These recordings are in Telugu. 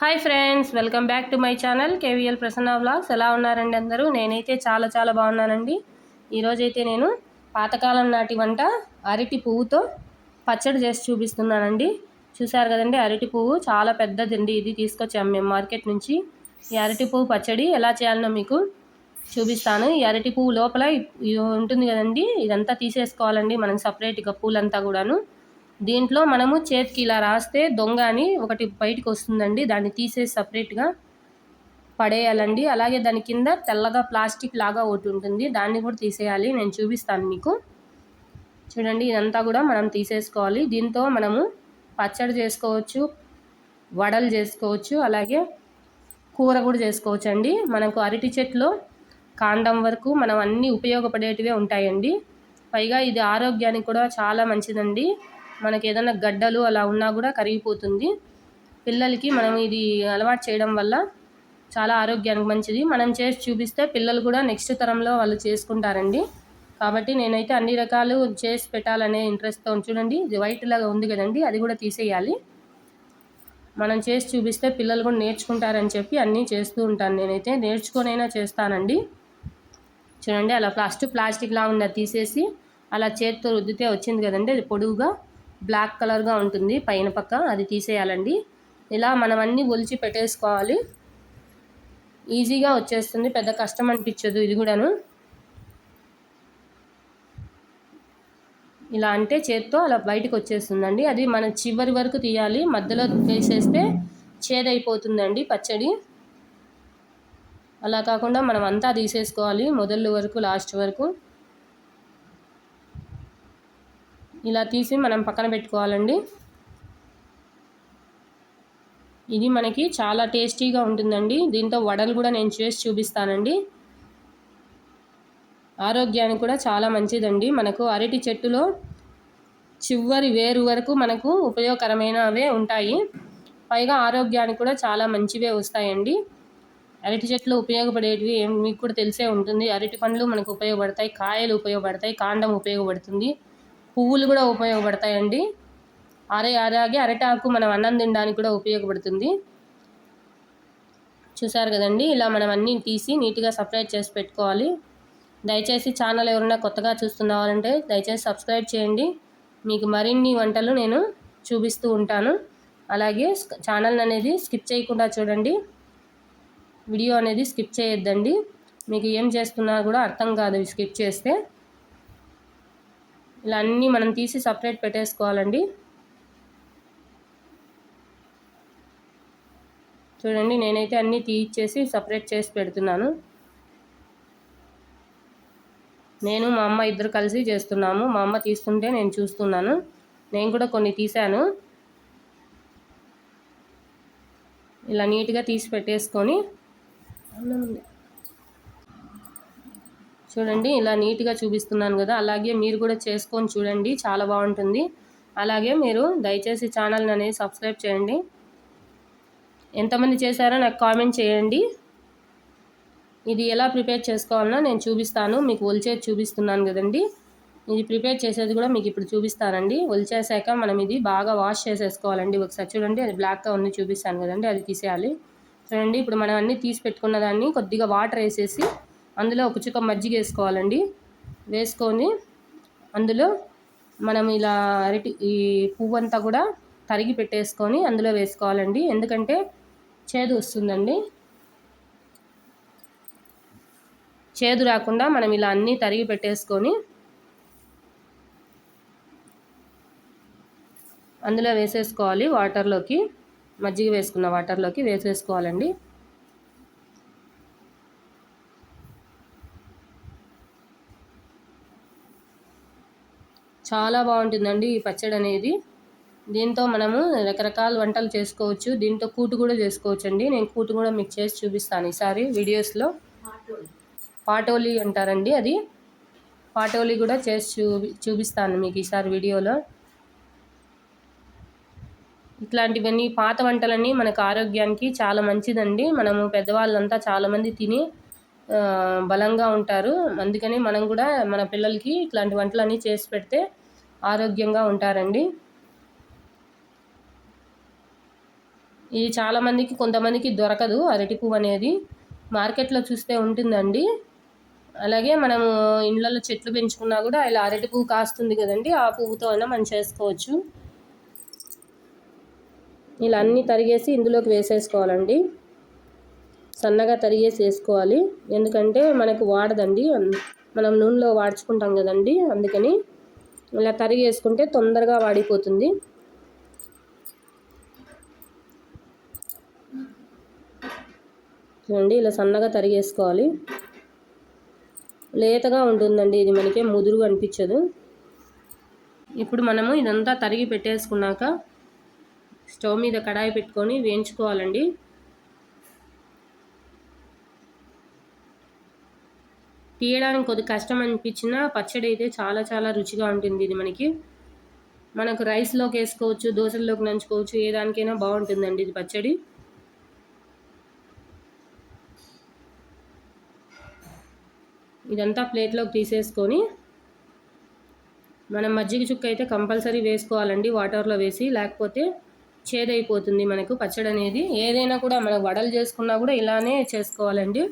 Hi friends welcome back to my channel KVL Prasanna vlogs ఎలా ఉన్నారండి అందరూ? నేనైతే చాలా చాలా బాగున్నానండి. ఈరోజైతే నేను పాతకాలం నాటి వంట అరటి పువ్వుతో పచ్చడి చేసి చూపిస్తున్నానండి. చూసారు కదండి అరటి పువ్వు చాలా పెద్దదండి. ఇది తీసుకొచ్చాము మేము మార్కెట్ నుంచి. ఈ అరటి పువ్వు పచ్చడి ఎలా చేయాలనో మీకు చూపిస్తాను. ఈ అరటి పువ్వు లోపల ఉంటుంది కదండి ఇదంతా తీసేసుకోవాలండి మనం సపరేట్గా పూలంతా కూడాను. దీంట్లో మనము చేతికి ఇలా రాస్తే దొంగ అని ఒకటి బయటకు వస్తుందండి. దాన్ని తీసేసి సపరేట్గా పడేయాలండి. అలాగే దాని కింద తెల్లగా ప్లాస్టిక్ లాగా ఒకటి ఉంటుంది. దాన్ని కూడా తీసేయాలి. నేను చూపిస్తాను మీకు. చూడండి ఇదంతా కూడా మనం తీసేసుకోవాలి. దీంతో మనము పచ్చడి చేసుకోవచ్చు వడలు చేసుకోవచ్చు అలాగే కూర కూడా చేసుకోవచ్చు అండి మనకు అరటి చెట్లు కాండం వరకు మనం అన్నీ ఉపయోగపడేటివే ఉంటాయండి. పైగా ఇది ఆరోగ్యానికి కూడా చాలా మంచిదండి. మనకి ఏదైనా గడ్డలు అలా ఉన్నా కూడా కరిగిపోతుంది. పిల్లలకి మనం ఇది అలవాటు చేయడం వల్ల చాలా ఆరోగ్యానికి మంచిది. మనం చేసి చూపిస్తే పిల్లలు కూడా నెక్స్ట్ తరంలో వాళ్ళు చేసుకుంటారండి. కాబట్టి నేనైతే అన్ని రకాలు చేసి పెట్టాలనే ఇంట్రెస్ట్తో చూడండి ఇది వైట్ లాగా ఉంది కదండి అది కూడా తీసేయాలి. మనం చేసి చూపిస్తే పిల్లలు కూడా నేర్చుకుంటారని చెప్పి అన్నీ చేస్తూ ఉంటాను నేనైతే. నేర్చుకొనైనా చేస్తానండి. చూడండి అలా ఫస్ట్ ప్లాస్టిక్ లా ఉన్న తీసేసి అలా చేతితో రుద్దితే వచ్చింది కదండి అది పొడుగుగా బ్లాక్ కలర్గా ఉంటుంది పైన పక్క అది తీసేయాలండి. ఇలా మనం అన్నీ ఒలిచి పెట్టేసుకోవాలి. ఈజీగా వచ్చేస్తుంది పెద్ద కష్టం అనిపించదు ఇది కూడాను. ఇలా అంటే చేత్తో అలా బయటకు వచ్చేస్తుందండి. అది మనం చివరి వరకు తీయాలి. మధ్యలో వేసేస్తే చేదైపోతుందండి పచ్చడి. అలా కాకుండా మనం అంతా తీసేసుకోవాలి మొదలు వరకు లాస్ట్ వరకు. ఇలా తీసి మనం పక్కన పెట్టుకోవాలండి. ఇది మనకి చాలా టేస్టీగా ఉంటుందండి. దీంతో వడలు కూడా నేను చేసి చూపిస్తానండి. ఆరోగ్యానికి కూడా చాలా మంచిదండి. మనకు అరటి చెట్టులో చివరి వేరు వరకు మనకు ఉపయోగకరమైనవే ఉంటాయి. పైగా ఆరోగ్యానికి కూడా చాలా మంచివే వస్తాయండి. అరటి చెట్లు ఉపయోగపడేటివి మీకు కూడా తెలిసే ఉంటుంది. అరటి పండ్లు మనకు ఉపయోగపడతాయి కాయలు ఉపయోగపడతాయి కాండం ఉపయోగపడుతుంది. పువ్వులు కూడా ఉపయోగపడతాయండి. అరే అలాగే అరటాకు మనం అన్నం తినడానికి కూడా ఉపయోగపడుతుంది. చూసారు కదండి ఇలా మనం అన్నీ తీసి నీట్గా సపరేట్ చేసి పెట్టుకోవాలి. దయచేసి ఛానల్ ఎవరైనా కొత్తగా చూస్తున్నావాలంటే దయచేసి సబ్స్క్రైబ్ చేయండి. మీకు మరిన్ని వంటలు నేను చూపిస్తూ ఉంటాను. అలాగే ఛానల్ అనేది స్కిప్ చేయకుండా చూడండి. వీడియో అనేది స్కిప్ చేయొద్దండి. మీకు ఏం చేస్తున్నా కూడా అర్థం కాదు స్కిప్ చేస్తే. ఇలా అన్నీ మనం తీసి సపరేట్ పెట్టేసుకోవాలండి. చూడండి నేనైతే అన్నీ తీయించేసి సపరేట్ చేసి పెడుతున్నాను. నేను మా అమ్మ ఇద్దరు కలిసి చేస్తున్నాము. మా అమ్మ తీస్తుంటే నేను చూస్తున్నాను. నేను కూడా కొన్ని తీశాను. ఇలా నీట్గా తీసి పెట్టేసుకొని చూడండి ఇలా నీట్గా చూపిస్తున్నాను కదా. అలాగే మీరు కూడా చేసుకొని చూడండి చాలా బాగుంటుంది. అలాగే మీరు దయచేసి ఛానల్ని అనేది సబ్స్క్రైబ్ చేయండి. ఎంతమంది చేశారో నాకు కామెంట్ చేయండి. ఇది ఎలా ప్రిపేర్ చేసుకోవాలన్నా నేను చూపిస్తాను. మీకు ఒలిచేది చూపిస్తున్నాను కదండి. ఇది ప్రిపేర్ చేసేది కూడా మీకు ఇప్పుడు చూపిస్తానండి. ఒలిచేసాక మనం ఇది బాగా వాష్ చేసేసుకోవాలండి. ఒకసారి చూడండి అది బ్లాక్గా ఉంది చూపిస్తాను కదండి అది తీసేయాలి. చూడండి ఇప్పుడు మనం అన్నీ తీసి పెట్టుకున్న దాన్ని కొద్దిగా వాటర్ వేసేసి అందులో ఒక చుక్క మజ్జిగ వేసుకోవాలండి. వేసుకొని అందులో మనం ఇలా అరటి ఈ పువ్వు అంతా కూడా తరిగి పెట్టేసుకొని అందులో వేసుకోవాలండి. ఎందుకంటే చేదు వస్తుందండి. చేదు రాకుండా మనం ఇలా అన్నీ తరిగి పెట్టేసుకొని అందులో వేసేసుకోవాలి వాటర్లోకి మజ్జిగ వేసుకున్న వాటర్లోకి వేసేసుకోవాలండి. చాలా బాగుంటుందండి ఈ పచ్చడి అనేది దీంతో మనము రకరకాల వంటలు చేసుకోవచ్చు. దీంతో కూటు కూడా చేసుకోవచ్చు అండి నేను కూటు కూడా మీకు చేసి చూపిస్తాను ఈసారి వీడియోస్లో. పాటోలి అంటారండి అది. పాటోలి కూడా చేసి చూపి చూపిస్తాను మీకు ఈసారి వీడియోలో. ఇట్లాంటివన్నీ పాత వంటలన్నీ మనకు ఆరోగ్యానికి చాలా మంచిదండి. మనము పెద్దవాళ్ళంతా చాలామంది తిని బలంగా ఉంటారు. అందుకని మనం కూడా మన పిల్లలకి ఇట్లాంటి వంటలన్నీ చేసి పెడితే ఆరోగ్యంగా ఉంటారండి. ఇది చాలామందికి కొంతమందికి దొరకదు అరటి పువ్వు అనేది. మార్కెట్లో చూస్తే ఉంటుందండి. అలాగే మనము ఇండ్లలో చెట్లు పెంచుకున్నా కూడా ఇలా అరటి పువ్వు కాస్తుంది కదండి ఆ పువ్వుతో అయినా మనం చేసుకోవచ్చు. ఇలా అన్నీ తరిగేసి ఇందులోకి వేసేసుకోవాలండి. సన్నగా తరిగేసి వేసుకోవాలి ఎందుకంటే మనకు వాడదండి. మనం నూనెలో వాడుచుకుంటాం కదండి. అందుకని ఇలా తరిగేసుకుంటే తొందరగా వాడిపోతుంది. చూడండి ఇలా సన్నగా తరిగేసుకోవాలి. లేతగా ఉంటుందండి. ఇది మనకి ముదురు అనిపించదు. ఇప్పుడు మనము ఇదంతా తరిగి పెట్టేసుకున్నాక స్టవ్ మీద కడాయి పెట్టుకొని వేయించుకోవాలండి. తీయడానికి కొద్ది కష్టం అనిపించినా పచ్చడి అయితే చాలా చాలా రుచిగా ఉంటుంది ఇది మనకి. మనకు రైస్లోకి వేసుకోవచ్చు దోశల్లోకి నంచుకోవచ్చు ఏ దానికైనా బాగుంటుందండి ఇది పచ్చడి. ఇదంతా ప్లేట్లోకి తీసేసుకొని మనం మజ్జిగ చుక్క అయితే కంపల్సరీ వేసుకోవాలండి వాటర్లో వేసి. లేకపోతే చేదైపోతుంది మనకు పచ్చడి అనేది ఏదైనా కూడా మనం వడలు చేసుకున్నా కూడా ఇలానే చేసుకోవాలండి.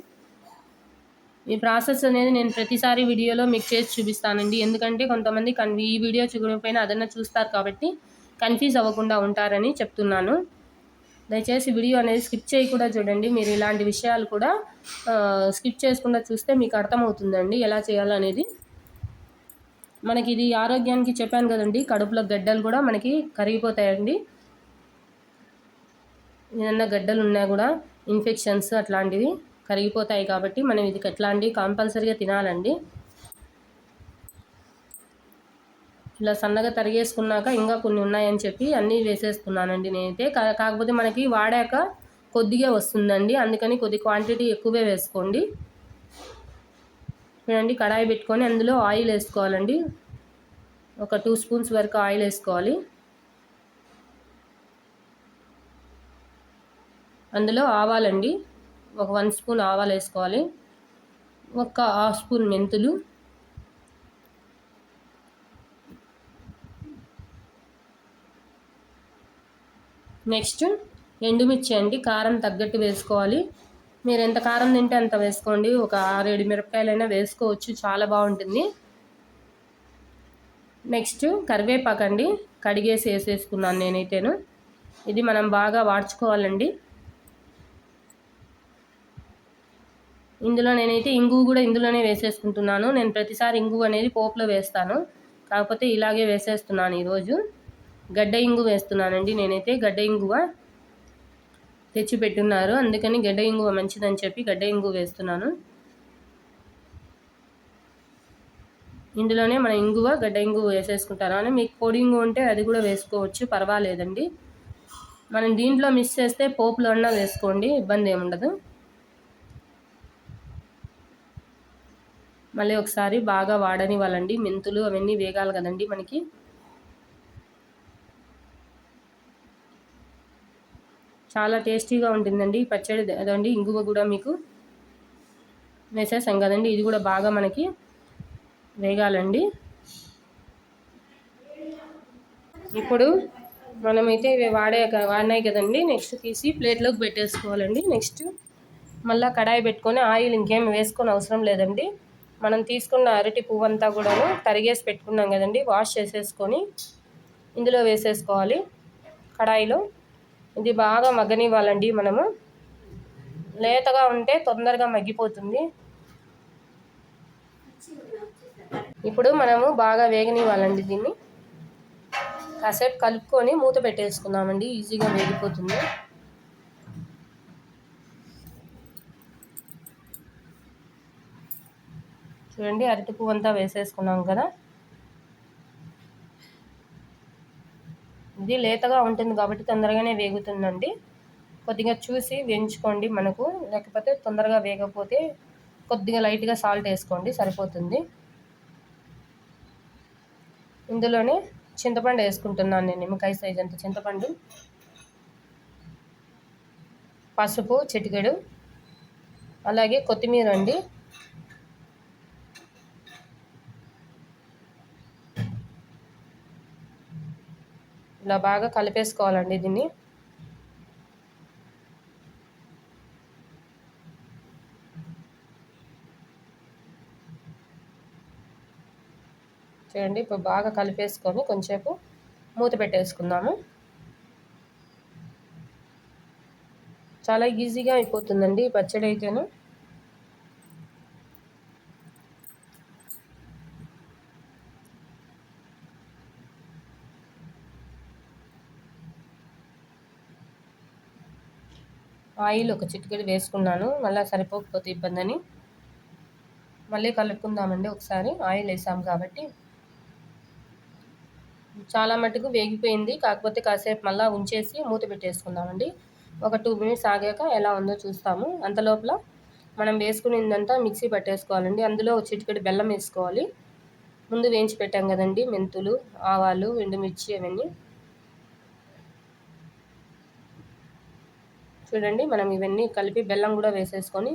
ఈ ప్రాసెస్ అనేది నేను ప్రతిసారి వీడియోలో మీకు చేసి చూపిస్తానండి. ఎందుకంటే కొంతమంది కన్ ఈ వీడియో చూడకపోయినా అదన్నా చూస్తారు కాబట్టి కన్ఫ్యూజ్ అవ్వకుండా ఉంటారని చెప్తున్నాను. దయచేసి వీడియో అనేది స్కిప్ చేయకుండా చూడండి. మీరు ఇలాంటి విషయాలు కూడా స్కిప్ చేసుకుండా చూస్తే మీకు అర్థమవుతుందండి ఎలా చేయాలనేది. మనకి ఇది ఆరోగ్యానికి చెప్పాను కదండి కడుపులో గడ్డలు కూడా మనకి కరిగిపోతాయండి. ఏదన్నా గడ్డలు ఉన్నా కూడా ఇన్ఫెక్షన్స్ అట్లాంటివి కరిగిపోతాయి కాబట్టి మనం ఇది ఎట్లాంటివి కంపల్సరీగా తినాలండి. ఇలా సన్నగా తరిగేసుకున్నాక ఇంకా కొన్ని ఉన్నాయని చెప్పి అన్నీ వేసేసుకున్నానండి నేనైతే. కాకపోతే మనకి వాడాక కొద్దిగా వస్తుందండి. అందుకని కొద్ది క్వాంటిటీ ఎక్కువే వేసుకోండి. చూడండి కడాయి పెట్టుకొని అందులో ఆయిల్ వేసుకోవాలండి. ఒక టూ స్పూన్స్ వరకు ఆయిల్ వేసుకోవాలి. అందులో ఆవాలండి. ఒక వన్ స్పూన్ ఆవాలు వేసుకోవాలి. ఒక హాఫ్ స్పూన్ మెంతులు. నెక్స్ట్ ఎండుమిర్చి అండి కారం తగ్గట్టు వేసుకోవాలి. మీరు ఎంత కారం తింటే అంత వేసుకోండి. ఒక ఆరేడు మిరపకాయలైనా వేసుకోవచ్చు చాలా బాగుంటుంది. నెక్స్ట్ కరివేపాకు అండి కడిగేసి వేసేసుకున్నాను నేనైతేను. ఇది మనం బాగా వాడ్చుకోవాలండి. ఇందులో నేనైతే ఇంగు కూడా ఇందులోనే వేసేసుకుంటున్నాను. నేను ప్రతిసారి ఇంగు అనేది పోపులో వేస్తాను. కాకపోతే ఇలాగే వేసేస్తున్నాను ఈరోజు. గడ్డ ఇంగు వేస్తున్నానండి. నేనైతే గడ్డ ఇంగువ తెచ్చి పెట్టున్నారు అందుకని గడ్డ ఇంగువ మంచిదని చెప్పి గడ్డ ఇంగు వేస్తున్నాను. ఇందులోనే మన ఇంగువ గడ్డ ఇంగువ వేసేసుకుంటాను అని మీకు పొడి ఇంగు ఉంటే అది కూడా వేసుకోవచ్చు. పర్వాలేదండి. మనం దీంట్లో మిస్ చేస్తే పోపులో అన్నా వేసుకోండి. ఇబ్బంది ఏముండదు. మళ్ళీ ఒకసారి బాగా వాడని వాళ్ళండి మెంతులు అవన్నీ వేగాలి కదండి మనకి. చాలా టేస్టీగా ఉంటుందండి. పచ్చడి అదండి ఇంగువ కూడా మీకు వేసేసాం కదండి. ఇది కూడా బాగా మనకి వేగాలండి. ఇప్పుడు మనమైతే ఇవి వాడే వాడినాయి కదండి. నెక్స్ట్ తీసి ప్లేట్లోకి పెట్టేసుకోవాలండి. నెక్స్ట్ మళ్ళీ కడాయి పెట్టుకొని ఆయిల్ ఇంకేం వేసుకొని అవసరం లేదండి. మనం తీసుకున్న అరటి పువ్వు అంతా కూడాను తరిగేసి పెట్టుకున్నాం కదండి. వాష్ చేసేసుకొని ఇందులో వేసేసుకోవాలి. కడాయిలో. ఇది బాగా మగ్గనివ్వాలండి మనము. లేతగా ఉంటే తొందరగా మగ్గిపోతుంది. ఇప్పుడు మనము బాగా వేగనివ్వాలండి దీన్ని. కాసేపు కలుపుకొని మూత పెట్టేసుకుందామండి. ఈజీగా వేగిపోతుంది. చూడండి అరటి పువ్వు అంతా వేసేసుకున్నాం కదా. ఇది లేతగా ఉంటుంది కాబట్టి తొందరగానే వేగుతుందండి. కొద్దిగా చూసి వేయించుకోండి మనకు. లేకపోతే తొందరగా వేగకపోతే కొద్దిగా లైట్గా సాల్ట్ వేసుకోండి సరిపోతుంది. ఇందులోనే చింతపండు వేసుకుంటున్నాను నేను నిమ్మకాయ సైజ్ అంత చింతపండు. పసుపు చిటికెడు. అలాగే కొత్తిమీర అండి. ఇలా బాగా కలిపేసుకోవాలండి దీన్ని. చూడండి ఇప్పుడు బాగా కలిపేసుకొని కొంచెంసేపు మూత పెట్టేసుకుందాము. చాలా ఈజీగా అయిపోతుందండి పచ్చడి అయితేనే. ఆయిల్ ఒక చిటికెడు వేసుకున్నాను. మళ్ళీ సరిపోకపోతే ఇబ్బంది అని మళ్ళీ కలుపుకుందామండి ఒకసారి. ఆయిల్ వేసాం కాబట్టి. చాలా మటుకు వేగిపోయింది. కాకపోతే కాసేపు మళ్ళీ ఉంచేసి మూత పెట్టేసుకుందామండి. ఒక టూ మినిట్స్ ఆగాక ఎలా ఉందో చూస్తాము. అంతలోపల మనం వేసుకునేదంతా మిక్సీ పట్టేసుకోవాలండి. అందులో చిటికెడు బెల్లం వేసుకోవాలి. ముందు వేయించి పెట్టాం కదండి మెంతులు ఆవాలు ఎండుమిర్చి అవన్నీ. చూడండి మనం ఇవన్నీ కలిపి బెల్లం కూడా వేసేసుకొని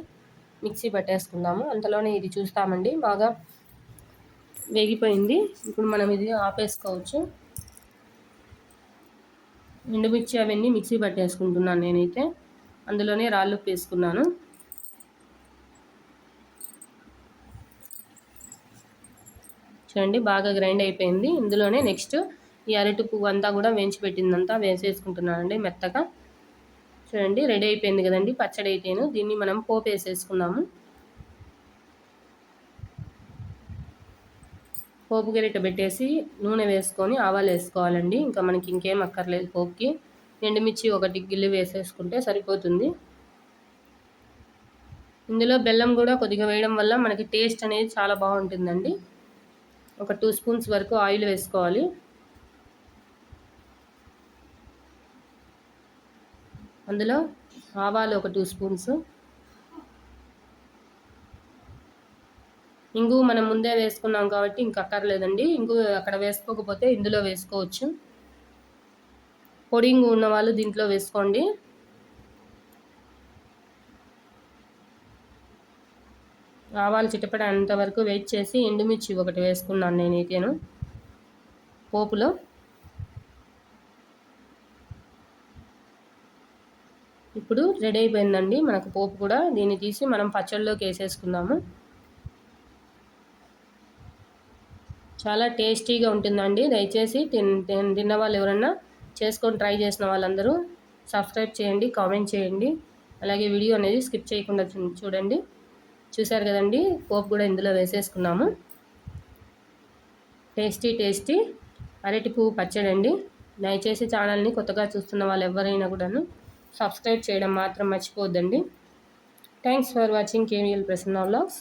మిక్సీ పట్టేసుకుందాము. అంతలోనే ఇది చూస్తామండి బాగా వేగిపోయింది. ఇప్పుడు మనం ఇది ఆపేసుకోవచ్చు. ఎండుమిర్చి అవన్నీ మిక్సీ పట్టేసుకుంటున్నాను నేనైతే. అందులోనే రాళ్ళు వేసుకున్నాను చూడండి బాగా గ్రైండ్ అయిపోయింది. ఇందులోనే నెక్స్ట్ ఈ అరటి పువ్వు అంతా కూడా వేయించి పెట్టిందంతా వేసేసుకుంటున్నానండి మెత్తగా. చూడండి రెడీ అయిపోయింది కదండి పచ్చడి అయితేను. దీన్ని మనం పోపు వేసేసుకుందాము. పోపు గరిట పెట్టేసి నూనె వేసుకొని ఆవాలు వేసుకోవాలండి. ఇంకా మనకి ఇంకేం అక్కర్లేదు పోపుకి. ఎండుమిర్చి ఒకటి గిల్లి వేసేసుకుంటే సరిపోతుంది. ఇందులో బెల్లం కూడా కొద్దిగా వేయడం వల్ల మనకి టేస్ట్ అనేది చాలా బాగుంటుందండి. ఒక టూ స్పూన్స్ వరకు ఆయిల్ వేసుకోవాలి. అందులో ఆవాలు ఒక టూ స్పూన్స్. ఇంగు మనం ముందే వేసుకున్నాం కాబట్టి ఇంక అక్కర్లేదండి. ఇంగు అక్కడ వేసుకోకపోతే ఇందులో వేసుకోవచ్చు. పొడి ఇంగు ఉన్న వాళ్ళు దీంట్లో వేసుకోండి. ఆవాలు చిట్టపడేంత అంతవరకు వెయిట్ చేసి ఎండుమిర్చి ఒకటి వేసుకున్నాను నేను నేనైతేను పోపులో. ఇప్పుడు రెడీ అయిపోయిందండి. మనకు పోపు కూడా దీన్ని తీసి మనం పచ్చళ్ళలోకి వేసేసుకుందాము. చాలా టేస్టీగా ఉంటుందండి. దయచేసి తిన్ తిన్న వాళ్ళు ఎవరన్నా చేసుకొని ట్రై చేసిన వాళ్ళందరూ సబ్స్క్రైబ్ చేయండి కామెంట్ చేయండి. అలాగే వీడియో అనేది స్కిప్ చేయకుండా చూడండి. చూశారు కదండి? పోపు కూడా ఇందులో వేసేసుకున్నాము. టేస్టీ టేస్టీ అరటి పువ్వు పచ్చడి అండి దయచేసి ఛానల్ని కొత్తగా చూస్తున్న వాళ్ళు ఎవరైనా కూడాను సబ్స్క్రైబ్ చేయడం మాత్రం మర్చిపోద్దండి thanks for watching KVL Prasanna vlogs